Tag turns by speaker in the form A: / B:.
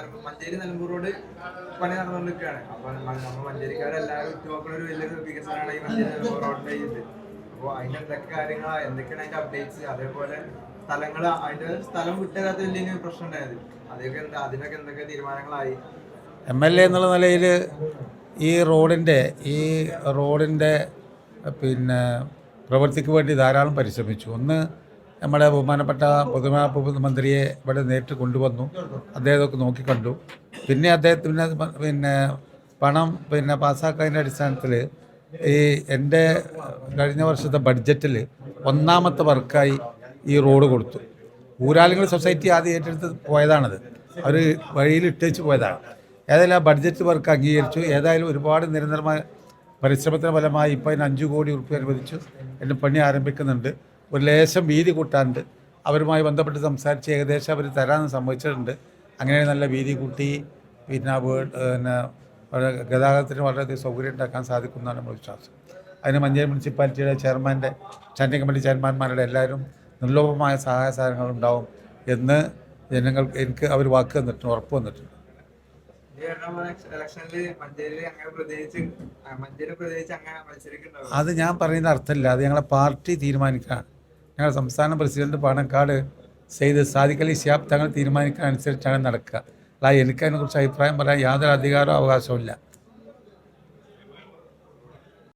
A: Nilambur- Manjeri Nilambur road പണി നടന്നുകൊണ്ടിരിക്കുകയാണ്. അപ്പൊ നമ്മൾ നമ്മ മഞ്ചേരിക്കാരെല്ലാവരും ഉറ്റുനോക്കുന്ന ഒരു വലിയൊരു വികസനമാണ് ഈ മഞ്ചേരി നിലമ്പൂർ റോഡിന്റെ ഇത് അപ്പോൾ അതിന്റെ എന്തൊക്കെ കാര്യങ്ങളാ എന്തൊക്കെയാണ് അതിന്റെ അപ്ഡേറ്റ്സ് അതേപോലെ സ്ഥലങ്ങൾ അതിന്റെ സ്ഥലം വിട്ടേരാത്ത വലിയ പ്രശ്നം ഉണ്ടായത്? അതൊക്കെ എന്താ അതിനൊക്കെ എന്തൊക്കെ തീരുമാനങ്ങളായി?
B: എം എൽ എ എന്നുള്ള നിലയിൽ ഈ റോഡിന്റെ ഈ റോഡിന്റെ പിന്നെ പ്രവൃത്തിക്ക് വേണ്ടി ധാരാളം പരിശ്രമിച്ചു. ഒന്ന് നമ്മുടെ ബഹുമാനപ്പെട്ട പൊതുമരാമത്ത് മന്ത്രിയെ ഇവിടെ നേരിട്ട് കൊണ്ടുവന്നു. അദ്ദേഹത്തൊക്കെ നോക്കിക്കണ്ടു പിന്നെ അദ്ദേഹത്തിന് പിന്നെ പണം പിന്നെ പാസ്സാക്കുന്നതിന്റെ അടിസ്ഥാനത്തിൽ ഈ എന്റെ കഴിഞ്ഞ വർഷത്തെ ബഡ്ജറ്റിൽ ഒന്നാമത്തെ വർക്കായി ഈ റോഡ് കൊടുത്തു. ഊരാളുകൾ സൊസൈറ്റി ആദ്യം ഏറ്റെടുത്ത് പോയതാണത്. അവർ വഴിയിൽ ഇട്ടേച്ച് പോയതാണ്. ഏതായാലും ആ ബഡ്ജറ്റ് വർക്ക് അംഗീകരിച്ചു. ഏതായാലും ഒരുപാട് നിരന്തരമായ പരിശ്രമത്തിന് ഫലമായി ഇപ്പോൾ അതിന് അഞ്ച് കോടി ഉറുപ്പ്യ അനുവദിച്ചു. എന്റെ പണി ആരംഭിക്കുന്നുണ്ട്. ഒരു ലേശം വീതി കൂട്ടാണ്ട് അവരുമായി ബന്ധപ്പെട്ട് സംസാരിച്ച് ഏകദേശം അവർ തരാമെന്ന് സംഭവിച്ചിട്ടുണ്ട് അങ്ങനെ നല്ല വീതി കൂട്ടി പിന്നെ പിന്നെ വളരെ ഗതാഗതത്തിന് വളരെയധികം സൗകര്യം ഉണ്ടാക്കാൻ സാധിക്കുമെന്നാണ് നമ്മുടെ വിശ്വാസം. അതിന് മഞ്ചേരി മുനിസിപ്പാലിറ്റിയുടെ ചെയർമാന്റെ സ്റ്റാൻഡിംഗ് കമ്മിറ്റി ചെയർമാൻമാരുടെ എല്ലാവരും നിർലോഭമായ സഹായ സഹകരണങ്ങൾ ഉണ്ടാവും എന്ന് ജനങ്ങൾ എനിക്ക് അവർ വാക്ക് തന്നിട്ടുണ്ട് ഉറപ്പ്
A: മത്സരിക്കുന്നുണ്ടാവും
B: അത് ഞാൻ പറയുന്ന അർത്ഥമില്ല. അത് ഞങ്ങളെ പാർട്ടി തീരുമാനിക്കുകയാണ്. ഞങ്ങളുടെ സംസ്ഥാന പ്രസിഡന്റ് പാണക്കാട് സെയ്ത് സാദിഖലി ഷിയാബ് തങ്ങൾ തീരുമാനിക്കുന്ന അനുസരിച്ചാണ് നടക്കുക. അല്ല എനിക്ക് അതിനെക്കുറിച്ച് അഭിപ്രായം പറയാൻ യാതൊരു അധികാരവും അവകാശവും ഇല്ല.